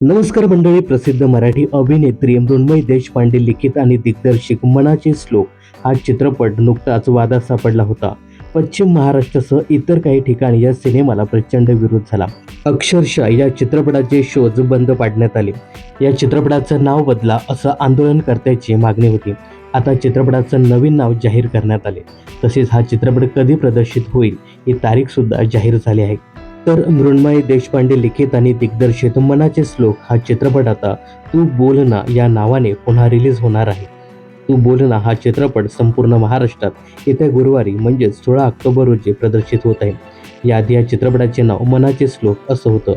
नमस्कार मंडळी प्रसिद्ध मराठी अभिनेत्री मृण्मयी देशपांडे लिखित आणि दिग्दर्शिक मनाचे श्लोक हा चित्रपट नुकताच वादात सापडला होता. पश्चिम महाराष्ट्रासह इतर काही ठिकाणी या सिनेमाला प्रचंड विरोध झाला. अक्षरशः या चित्रपटाचे शोज बंद पाडण्यात आले. या चित्रपटाचं नाव बदला असं आंदोलनकर्त्याची मागणी होती. आता चित्रपटाचं नवीन नाव जाहीर करण्यात आले. तसेच हा चित्रपट कधी प्रदर्शित होईल ही तारीख सुद्धा जाहीर झाली आहे. तर मृण्मय देशपांडे लिखित आणि दिग्दर्शित मनाचे श्लोक हा चित्रपट आता तू बोल ना या नावाने पुन्हा रिलीज होणार आहे. तू बोल ना हा चित्रपट संपूर्ण महाराष्ट्रात येत्या गुरुवारी म्हणजेच सोळा ऑक्टोबर रोजी प्रदर्शित होत आहे. याआधी या चित्रपटाचे नाव मनाचे श्लोक असं होतं.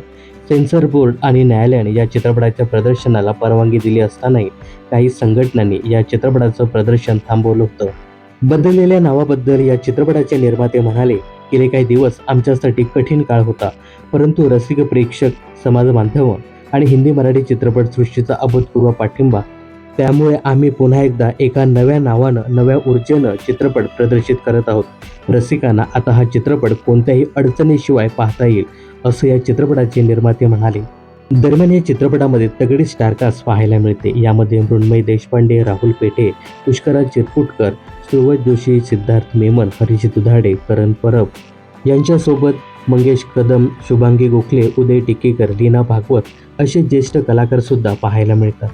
सेन्सर बोर्ड आणि न्यायालयाने या चित्रपटाच्या प्रदर्शनाला परवानगी दिली असतानाही काही संघटनांनी या चित्रपटाचं प्रदर्शन थांबवलं होतं. बदललेल्या नावाबद्दल या चित्रपटाचे निर्माते म्हणाले गेले काही दिवस आमच्यासाठी कठीण काळ होता. परंतु रसिक प्रेक्षक समाज बांधव आणि हिंदी मराठी चित्रपटसृष्टीचा अभूतपूर्व पाठिंबा त्यामुळे आम्ही पुन्हा एकदा एका नव्या नावानं नव्या ऊर्जेनं चित्रपट प्रदर्शित करत आहोत. रसिकांना आता हा चित्रपट कोणत्याही अडचणीशिवाय पाहता येईल असं या चित्रपटाचे निर्माते म्हणाले. दरम्यान या चित्रपटामध्ये तगडी स्टारकास्ट पाहायला मिळते. यामध्ये मृण्मयी देशपांडे राहुल पेठे पुष्कराज चिरपुटकर सुरवत जोशी सिद्धार्थ मेमन हरीश दुधाडे करण परब यांच्यासोबत मंगेश कदम शुभांगी गोखले उदय टिकेकर लीना भागवत असे ज्येष्ठ कलाकार सुद्धा पाहायला मिळतात.